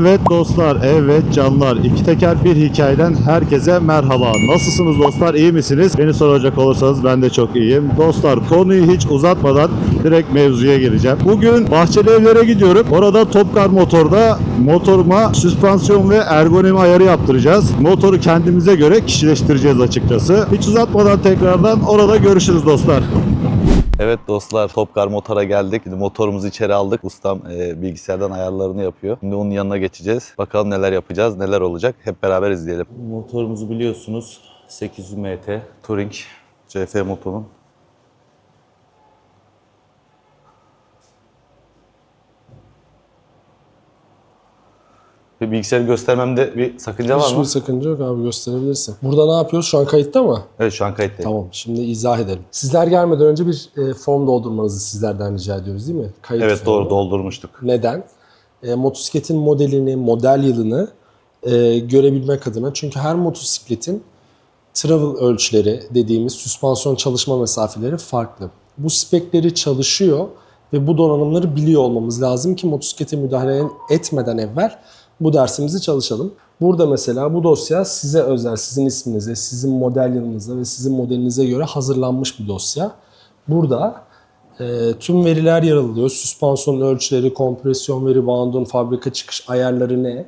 Evet dostlar, evet canlar. İki teker bir hikayeden herkese merhaba. Nasılsınız dostlar, iyi misiniz? Beni soracak olursanız ben de çok iyiyim. Dostlar konuyu hiç uzatmadan direkt mevzuya gireceğim. Bugün Bahçeli Evler'e gidiyorum. Orada Topkar Motor'da motoruma süspansiyon ve ergonomi ayarı yaptıracağız. Motoru kendimize göre kişileştireceğiz açıkçası. Hiç uzatmadan tekrardan orada görüşürüz dostlar. Evet dostlar Topkar Motor'a geldik. Şimdi motorumuzu içeri aldık. Ustam e, bilgisayardan ayarlarını yapıyor. Şimdi onun yanına geçeceğiz. Bakalım neler yapacağız, neler olacak. Hep beraber izleyelim. Motorumuzu biliyorsunuz 800 MT Touring CF motorun. Bir bilgisayarı göstermemde bir sakınca var Hiçbir mı? sakınca yok abi gösterebilirsin. Burada ne yapıyoruz? Şu an kayıtta mı? Evet şu an kayıttayım. Tamam şimdi izah edelim. Sizler gelmeden önce bir e, form doldurmanızı sizlerden rica ediyoruz değil mi? Kayıt Evet formu. doğru doldurmuştuk. Neden? E, motosikletin modelini, model yılını e, görebilmek adına. Çünkü her motosikletin travel ölçüleri dediğimiz süspansiyon çalışma mesafeleri farklı. Bu spekleri çalışıyor ve bu donanımları biliyor olmamız lazım ki motosiklete müdahale etmeden evvel bu dersimizi çalışalım. Burada mesela bu dosya size özel, sizin isminize, sizin model yılınıza ve sizin modelinize göre hazırlanmış bir dosya. Burada e, tüm veriler yer alıyor. Süspansiyon ölçüleri, kompresyon veri bandın, fabrika çıkış ayarları ne?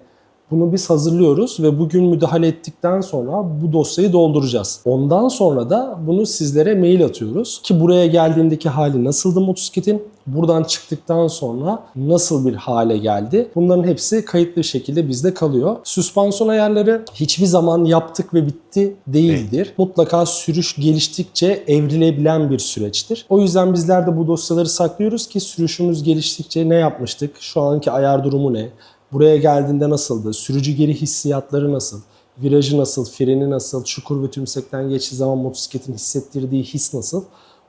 Bunu biz hazırlıyoruz ve bugün müdahale ettikten sonra bu dosyayı dolduracağız. Ondan sonra da bunu sizlere mail atıyoruz ki buraya geldiğindeki hali nasıldı motosikletin? Buradan çıktıktan sonra nasıl bir hale geldi? Bunların hepsi kayıtlı bir şekilde bizde kalıyor. Süspansiyon ayarları hiçbir zaman yaptık ve bitti değildir. Mutlaka sürüş geliştikçe evrilebilen bir süreçtir. O yüzden bizler de bu dosyaları saklıyoruz ki sürüşümüz geliştikçe ne yapmıştık? Şu anki ayar durumu ne? Buraya geldiğinde nasıldı? Sürücü geri hissiyatları nasıl? Virajı nasıl? Freni nasıl? Çukur ve tümsekten geçtiği zaman motosikletin hissettirdiği his nasıl?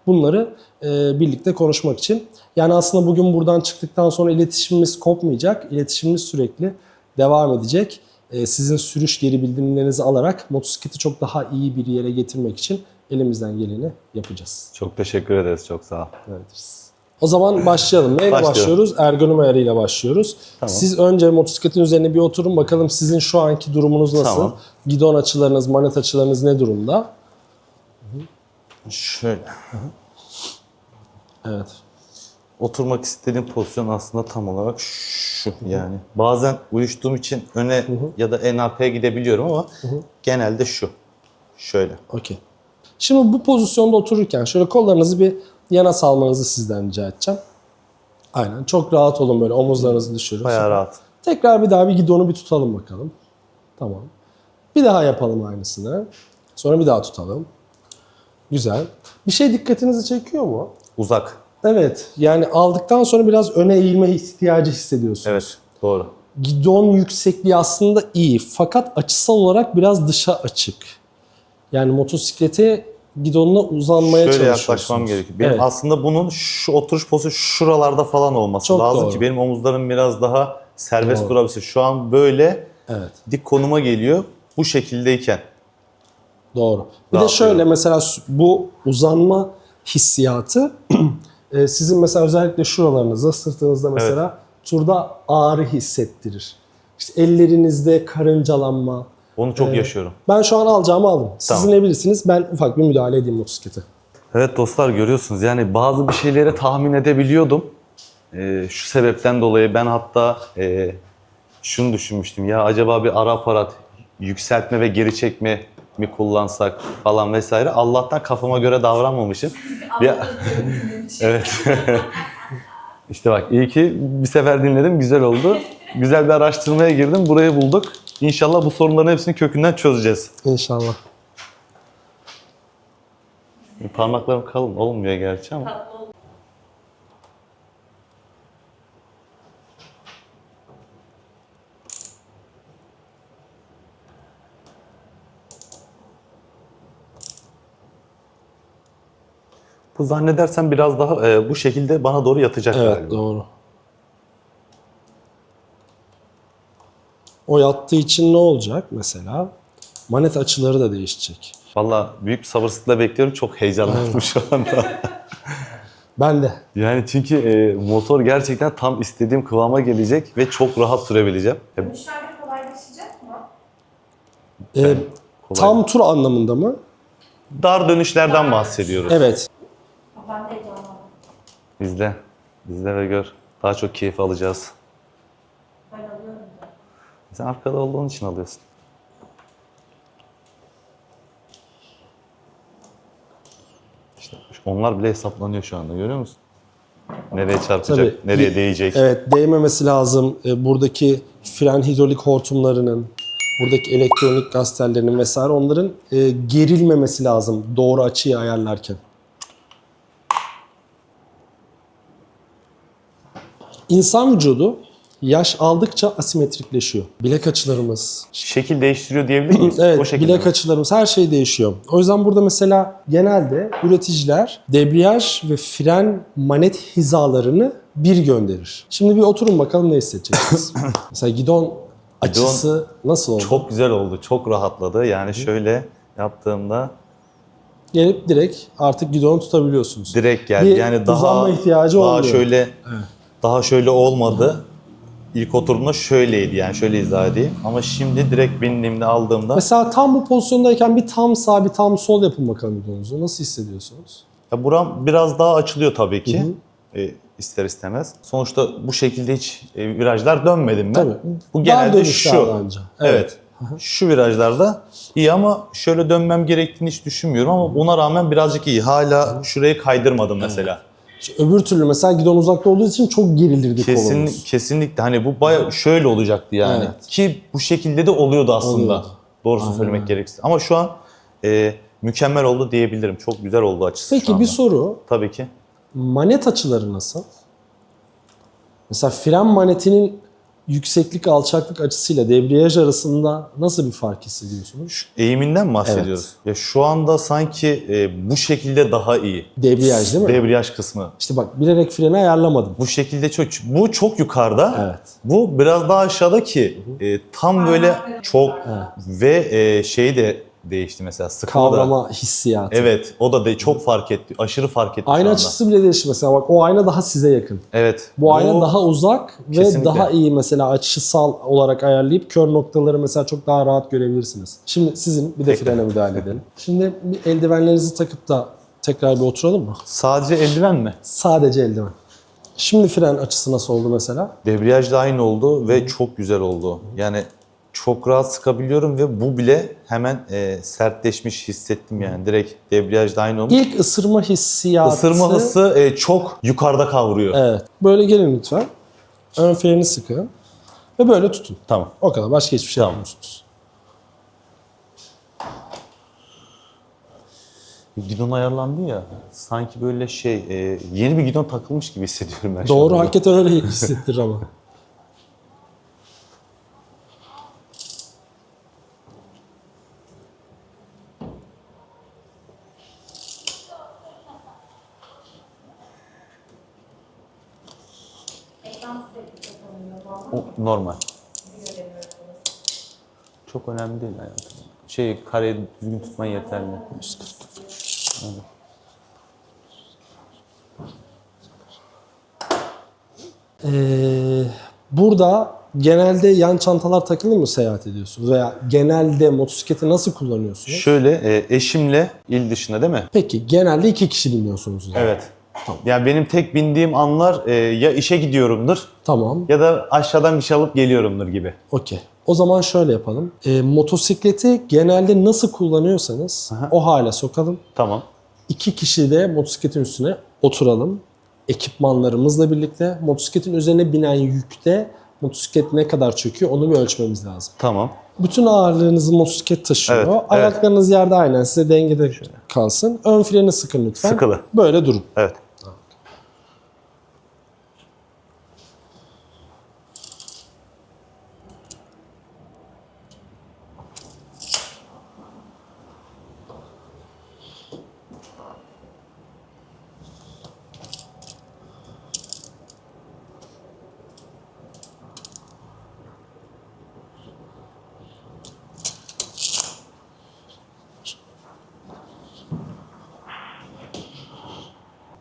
Bunları e, birlikte konuşmak için. Yani aslında bugün buradan çıktıktan sonra iletişimimiz kopmayacak. İletişimimiz sürekli devam edecek. E, sizin sürüş geri bildirimlerinizi alarak motosikleti çok daha iyi bir yere getirmek için elimizden geleni yapacağız. Çok teşekkür ederiz. Çok sağ ol. O zaman başlayalım. Neyle Başlayalım. başlıyoruz? Ergonomi ayarıyla başlıyoruz. Siz önce motosikletin üzerine bir oturun bakalım sizin şu anki durumunuz nasıl? Tamam. Gidon açılarınız, manet açılarınız ne durumda? Şöyle. Evet. Oturmak istediğim pozisyon aslında tam olarak şu yani. Bazen uyuştuğum için öne ya da en arkaya gidebiliyorum ama genelde şu. Şöyle. Okey. Şimdi bu pozisyonda otururken şöyle kollarınızı bir yana salmanızı sizden rica edeceğim. Aynen. Çok rahat olun böyle omuzlarınızı düşürün. Bayağı rahat. Tekrar bir daha bir gidonu bir tutalım bakalım. Tamam. Bir daha yapalım aynısını. Sonra bir daha tutalım. Güzel. Bir şey dikkatinizi çekiyor mu? Uzak. Evet. Yani aldıktan sonra biraz öne eğilme ihtiyacı hissediyorsunuz. Evet. Doğru. Gidon yüksekliği aslında iyi fakat açısal olarak biraz dışa açık. Yani motosiklete gidonuna uzanmaya Şöyle çalışıyorsunuz. yaklaşmam gerekiyor. Benim Evet. aslında bunun şu oturuş pozisyonu şuralarda falan olması Çok lazım doğru. ki benim omuzlarım biraz daha serbest Doğru. durabilsin. Şu an böyle Evet. dik konuma geliyor. Bu şekildeyken. Doğru. Bir de şöyle mesela bu uzanma hissiyatı e, sizin mesela özellikle şuralarınızda, sırtınızda mesela turda ağrı hissettirir. İşte ellerinizde karıncalanma. Onu çok yaşıyorum. Ben şu an alacağımı aldım. Siz Tamam. ne bilirsiniz? Ben ufak bir müdahale edeyim motosiklete. Evet dostlar görüyorsunuz yani bazı bir şeyleri tahmin edebiliyordum. Ee, şu sebepten dolayı ben hatta e, şunu düşünmüştüm ya acaba bir ara aparat yükseltme ve geri çekme mi kullansak falan vesaire. Allah'tan kafama göre davranmamışım. Bir- evet. işte bak iyi ki bir sefer dinledim güzel oldu. Güzel bir araştırmaya girdim burayı bulduk. İnşallah bu sorunların hepsini kökünden çözeceğiz. İnşallah. Parmaklarım kalın olmuyor gerçi ama. Bu zannedersem biraz daha e, bu şekilde bana doğru yatacak Evet galiba. doğru. O yattığı için ne olacak mesela? Manet açıları da değişecek. Valla büyük bir sabırsızlıkla bekliyorum. Çok heyecanlandım şu anda. Ben de. Yani çünkü e, motor gerçekten tam istediğim kıvama gelecek ve çok rahat sürebileceğim. Dönüşlerde kolaylaşacak mı? Ee, kolay. tam tur anlamında mı? Dar dönüşlerden bahsediyoruz. Evet. Ben de heyecanlandım. İzle. İzle ve gör. Daha çok keyif alacağız. Ben da. Sen arkada olduğun için alıyorsun. İşte onlar bile hesaplanıyor şu anda görüyor musun? Nereye çarpacak, Tabii. nereye değecek. Evet, değmemesi lazım. Ee, buradaki fren hidrolik hortumlarının, buradaki elektronik gaz tellerinin vesaire onların e, gerilmemesi lazım doğru açıyı ayarlarken. İnsan vücudu yaş aldıkça asimetrikleşiyor. Bilek açılarımız, Şekil değiştiriyor diyebilir miyiz? Evet, o şekilde bilek mi? açılarımız her şey değişiyor. O yüzden burada mesela genelde üreticiler debriyaj ve fren manet hizalarını bir gönderir. Şimdi bir oturun bakalım ne hissedeceksiniz. mesela gidon açısı nasıl oldu? Çok güzel oldu, çok rahatladı. Yani şöyle yaptığımda Gelip direkt artık gidonu tutabiliyorsunuz. direkt geldi. Bir yani daha ihtiyacı daha olmuyor. şöyle daha şöyle olmadı. İlk oturumda şöyleydi yani şöyle izah edeyim. Ama şimdi direkt bindiğimde aldığımda Mesela tam bu pozisyondayken bir tam sağ bir tam sol yapın bakalım gidonunuzu. Nasıl hissediyorsunuz? Ya buram biraz daha açılıyor tabii ki. E, ister istemez. Sonuçta bu şekilde hiç e, virajlar dönmedim ben. Tabii. Bu genelde şu. anca. Evet. Şu virajlarda iyi ama şöyle dönmem gerektiğini hiç düşünmüyorum ama buna rağmen birazcık iyi. Hala şurayı kaydırmadım mesela. İşte öbür türlü mesela gidon uzakta olduğu için çok gerilirdi Kesin, kolumuz. kesinlikle hani bu baya şöyle olacaktı yani. Evet. Ki bu şekilde de oluyordu aslında. Oluyordu. Doğrusunu Aynen söylemek öyle. gerekirse. Ama şu an e, mükemmel oldu diyebilirim. Çok güzel oldu açısı Peki bir soru. Tabii ki. Manet açıları nasıl? Mesela fren manetinin yükseklik alçaklık açısıyla debriyaj arasında nasıl bir fark hissediyorsunuz? Eğiminden mi bahsediyoruz? Ya şu anda sanki e, bu şekilde daha iyi. Debriyaj değil mi? Debriyaj kısmı. işte bak bilerek freni ayarlamadım. Bu şekilde çok bu çok yukarıda. Evet. Bu biraz daha aşağıda ki e, tam böyle çok ve e, şey de değişti mesela da. Kavrama hissiyatı. Evet, o da de çok fark etti. Aşırı fark etti Ayna açısı bile değişti mesela bak o ayna daha size yakın. Evet. Bu ayna daha uzak ve Kesinlikle. daha iyi mesela açısal olarak ayarlayıp kör noktaları mesela çok daha rahat görebilirsiniz. Şimdi sizin bir de frene müdahale edelim. Şimdi bir eldivenlerinizi takıp da tekrar bir oturalım mı? sadece eldiven mi? Sadece eldiven. Şimdi fren açısı nasıl oldu mesela? Debriyaj da aynı oldu ve çok güzel oldu. Yani çok rahat sıkabiliyorum ve bu bile hemen e, sertleşmiş hissettim yani. Direkt debriyaj da aynı olmuş. İlk ısırma hissiyatı... Isırma hızı e, çok yukarıda kavruyor. Evet. Böyle gelin lütfen. Ön freni sıkın. Ve böyle tutun. Tamam. O kadar. Başka hiçbir şey yapmıyorsunuz. Gidon ayarlandı ya. Sanki böyle şey e, yeni bir gidon takılmış gibi hissediyorum ben Doğru. Hakikaten öyle hissettirir ama. Ekran sürekli kapanıyor. Vallahi O normal. Çok önemli değil hayatım. Şey kareyi düzgün tutman yeterli. Ee, burada genelde yan çantalar takılı mı seyahat ediyorsunuz? Veya genelde motosikleti nasıl kullanıyorsunuz? Şöyle e, eşimle il dışında değil mi? Peki genelde iki kişi biniyorsunuz. yani. Evet. Yani benim tek bindiğim anlar e, ya işe gidiyorumdur Tamam. ya da aşağıdan bir şey alıp geliyorumdur gibi. Okey. O zaman şöyle yapalım. Ee, motosikleti genelde nasıl kullanıyorsanız o hale sokalım. Tamam. İki kişi de motosikletin üstüne oturalım. Ekipmanlarımızla birlikte motosikletin üzerine binen yükte motosiklet ne kadar çöküyor onu bir ölçmemiz lazım. Tamam. Bütün ağırlığınızı motosiklet taşıyor. Evet, evet. Ayaklarınız yerde aynen size dengede kalsın. Ön freni sıkın lütfen. Sıkılı. Böyle durun. Evet.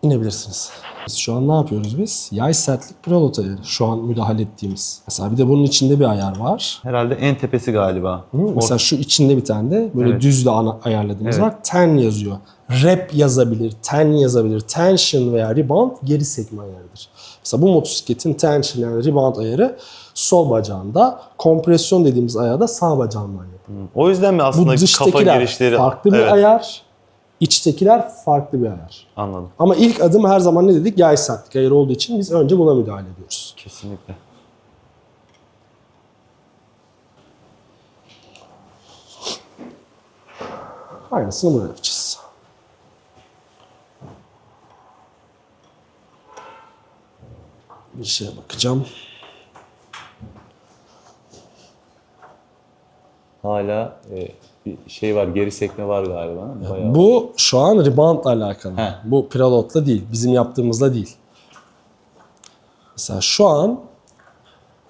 İnebilirsiniz. Biz şu an ne yapıyoruz biz? Yay sertlik preload ayarı. Şu an müdahale ettiğimiz. Mesela bir de bunun içinde bir ayar var. Herhalde en tepesi galiba. Hı, Mesela şu içinde bir tane de böyle Evet. düzle ayarladığımız Evet. var. Ten yazıyor. Rep yazabilir, ten yazabilir. Tension veya rebound geri sekme ayarıdır. Mesela bu motosikletin tension yani rebound ayarı sol bacağında, kompresyon dediğimiz ayağı da sağ bacağından yapıyor. O yüzden mi Bu aslında kafa dıştakiler girişleri... farklı bir Evet, ayar, içtekiler farklı bir ayar. Anladım. Ama ilk adım her zaman ne dedik? Yay sertlik ayarı olduğu için biz önce buna müdahale ediyoruz. Kesinlikle. Aynısını buraya yapacağız. Bir şeye bakacağım. Hala e, bir şey var, geri sekme var galiba. Bayağı. Bu şu an reboundla alakalı. He. Bu preload'la değil. Bizim yaptığımızla değil. Mesela şu an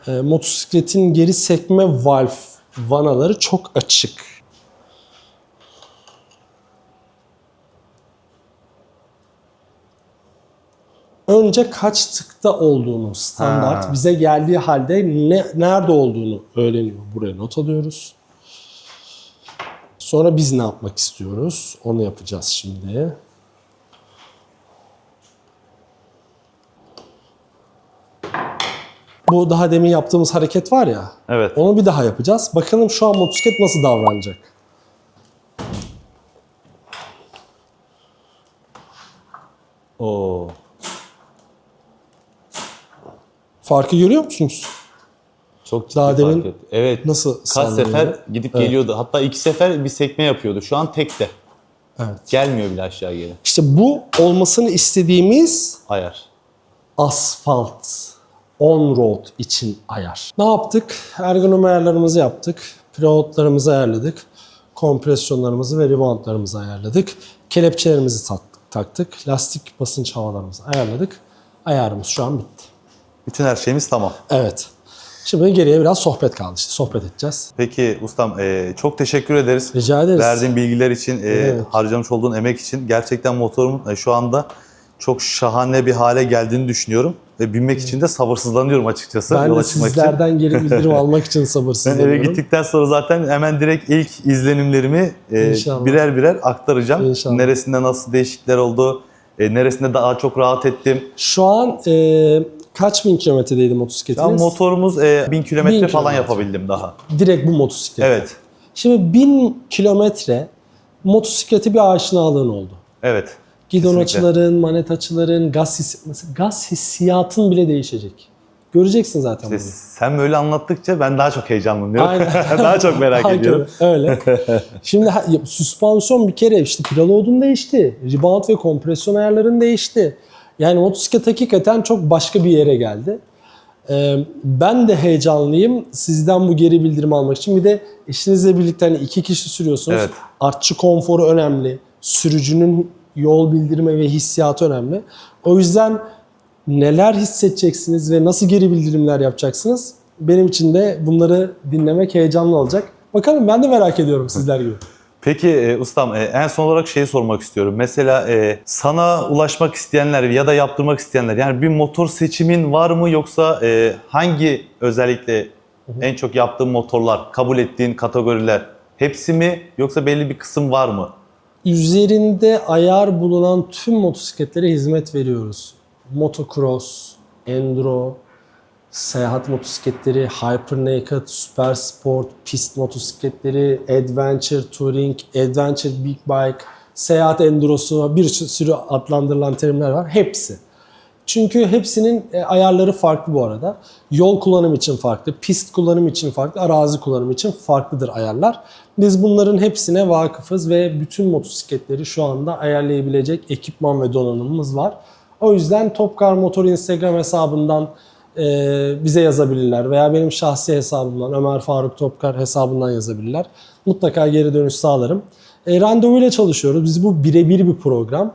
e, motosikletin geri sekme valve vanaları çok açık. Önce kaç tıkta olduğunu standart Ha. bize geldiği halde ne, nerede olduğunu öğreniyor. Buraya not alıyoruz. Sonra biz ne yapmak istiyoruz? Onu yapacağız şimdi. Bu daha demin yaptığımız hareket var ya. Evet. Onu bir daha yapacağız. Bakalım şu an motosiklet nasıl davranacak? Oo. Farkı görüyor musunuz? Çok ciddi Daha fark etti. Evet. nasıl Kaç sallanıyor? sefer gidip Evet. geliyordu. Hatta iki sefer bir sekme yapıyordu. Şu an tekte. Evet. Gelmiyor bile aşağı geri. İşte bu olmasını istediğimiz Ayar. asfalt on-road için ayar. Ne yaptık? Ergonomi ayarlarımızı yaptık. Preloadlarımızı ayarladık. Kompresyonlarımızı ve reboundlarımızı ayarladık. Kelepçelerimizi taktık. taktık. Lastik basınç havalarımızı ayarladık. Ayarımız şu an bitti. Bütün her şeyimiz tamam. Evet. Şimdi geriye biraz sohbet kaldı işte. Sohbet edeceğiz. Peki ustam e, çok teşekkür ederiz. Rica ederiz. Verdiğin bilgiler için, e, Evet. harcamış olduğun emek için. Gerçekten motorumun e, şu anda çok şahane bir hale geldiğini düşünüyorum. Ve binmek için de sabırsızlanıyorum açıkçası. Ben yola de için. sizlerden geri bildirim almak için sabırsızlanıyorum. eve gittikten sonra zaten hemen direkt ilk izlenimlerimi e, İnşallah. birer birer aktaracağım. İnşallah. Neresinde nasıl değişiklikler oldu, e, neresinde daha çok rahat ettim. Şu an e, kaç bin kilometredeydi motosikletiniz? Ya motorumuz e, 1000 kilometre Bin falan kilometre. yapabildim daha. Direkt bu motosiklet. Evet, Şimdi 1000 kilometre motosiklete bir aşinalığın oldu. evet. Gidon Kesinlikle. açıların, manet açıların, gaz, his, mesela gaz hissiyatın bile değişecek. Göreceksin zaten İşte bunu. sen böyle anlattıkça ben daha çok heyecanlanıyorum. Aynen. daha çok merak Hakikaten ediyorum. Öyle. Şimdi ha- ya, süspansiyon bir kere işte preload'un değişti. Rebound ve kompresyon ayarların değişti. Yani motosiklet hakikaten çok başka bir yere geldi. Ee, ben de heyecanlıyım sizden bu geri bildirim almak için. Bir de eşinizle birlikte hani iki kişi sürüyorsunuz. Evet. Artçı konforu önemli. Sürücünün yol bildirme ve hissiyatı önemli. O yüzden neler hissedeceksiniz ve nasıl geri bildirimler yapacaksınız? Benim için de bunları dinlemek heyecanlı olacak. Bakalım ben de merak ediyorum sizler gibi. Peki e, ustam e, en son olarak şeyi sormak istiyorum. Mesela e, sana ulaşmak isteyenler ya da yaptırmak isteyenler yani bir motor seçimin var mı yoksa e, hangi özellikle en çok yaptığın motorlar, kabul ettiğin kategoriler hepsi mi yoksa belli bir kısım var mı? Üzerinde ayar bulunan tüm motosikletlere hizmet veriyoruz. Motocross, enduro, seyahat motosikletleri, Hyper Naked, Super Sport, pist motosikletleri, Adventure Touring, Adventure Big Bike, seyahat endurosu bir sürü adlandırılan terimler var. Hepsi. Çünkü hepsinin e, ayarları farklı bu arada. Yol kullanım için farklı, pist kullanım için farklı, arazi kullanımı için farklıdır ayarlar. Biz bunların hepsine vakıfız ve bütün motosikletleri şu anda ayarlayabilecek ekipman ve donanımımız var. O yüzden Topkar Motor Instagram hesabından e, bize yazabilirler veya benim şahsi hesabımdan Ömer Faruk Topkar hesabından yazabilirler. Mutlaka geri dönüş sağlarım. E, randevuyla çalışıyoruz. Biz bu birebir bir program.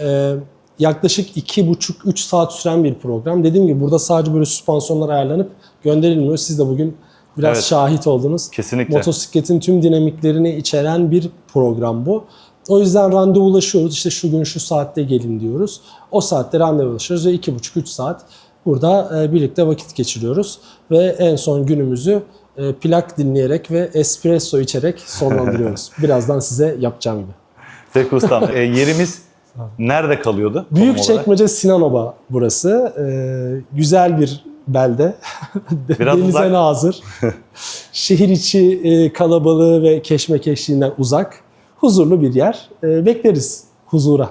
E, yaklaşık 2,5-3 saat süren bir program. Dediğim gibi burada sadece böyle süspansiyonlar ayarlanıp gönderilmiyor. Siz de bugün biraz Evet. şahit oldunuz. Kesinlikle. Motosikletin tüm dinamiklerini içeren bir program bu. O yüzden randevulaşıyoruz. İşte şu gün şu saatte gelin diyoruz. O saatte randevulaşıyoruz ve iki buçuk üç saat burada e, birlikte vakit geçiriyoruz. Ve en son günümüzü e, plak dinleyerek ve espresso içerek sonlandırıyoruz. Birazdan size yapacağım gibi. Peki ustam. e, yerimiz nerede kalıyordu? Büyükçekmece Sinanoba burası. E, güzel bir belde. Biraz Denize uzak. nazır. Şehir içi e, kalabalığı ve keşmekeşliğinden uzak. Huzurlu bir yer. E, bekleriz huzura.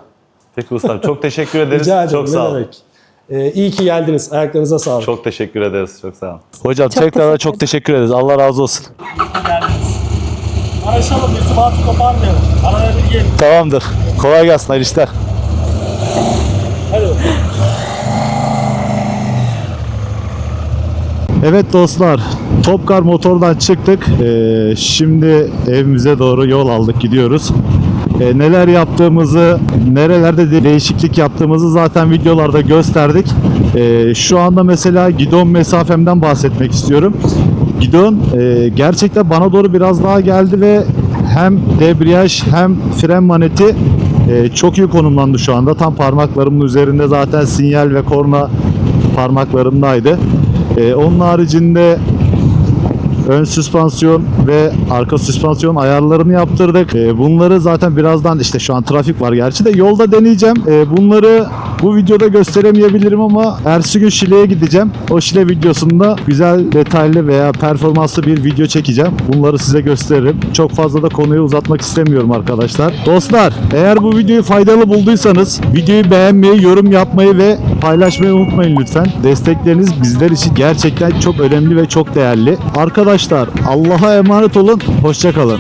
Peki ustam çok teşekkür ederiz. Rica ederim. çok sağ olun. demek. E, iyi ki geldiniz. Ayaklarınıza sağlık. Çok teşekkür ederiz. Çok sağ olun. Hocam Çok tekrar teşekkür çok teşekkür ederiz. Allah razı olsun. Araşalım, irtibatı koparmayalım. Araya bir gelin. Tamamdır. Kolay gelsin. Hayırlı işler. Hadi bakalım. Evet dostlar, Topkar Motor'dan çıktık. Ee, şimdi evimize doğru yol aldık, gidiyoruz. Ee, neler yaptığımızı, nerelerde de değişiklik yaptığımızı zaten videolarda gösterdik. Ee, şu anda mesela gidon mesafemden bahsetmek istiyorum. Gidon e, gerçekten bana doğru biraz daha geldi ve hem debriyaj hem fren maneti e, çok iyi konumlandı şu anda. Tam parmaklarımın üzerinde zaten sinyal ve korna parmaklarımdaydı. Ee, onun haricinde ön süspansiyon ve arka süspansiyon ayarlarını yaptırdık. Ee, bunları zaten birazdan işte şu an trafik var gerçi de yolda deneyeceğim. Ee, bunları bu videoda gösteremeyebilirim ama ertesi gün Şile'ye gideceğim. O Şile videosunda güzel detaylı veya performanslı bir video çekeceğim. Bunları size gösteririm. Çok fazla da konuyu uzatmak istemiyorum arkadaşlar. Dostlar eğer bu videoyu faydalı bulduysanız videoyu beğenmeyi, yorum yapmayı ve paylaşmayı unutmayın lütfen. Destekleriniz bizler için gerçekten çok önemli ve çok değerli. Arkadaşlar Allah'a emanet olun. Hoşçakalın.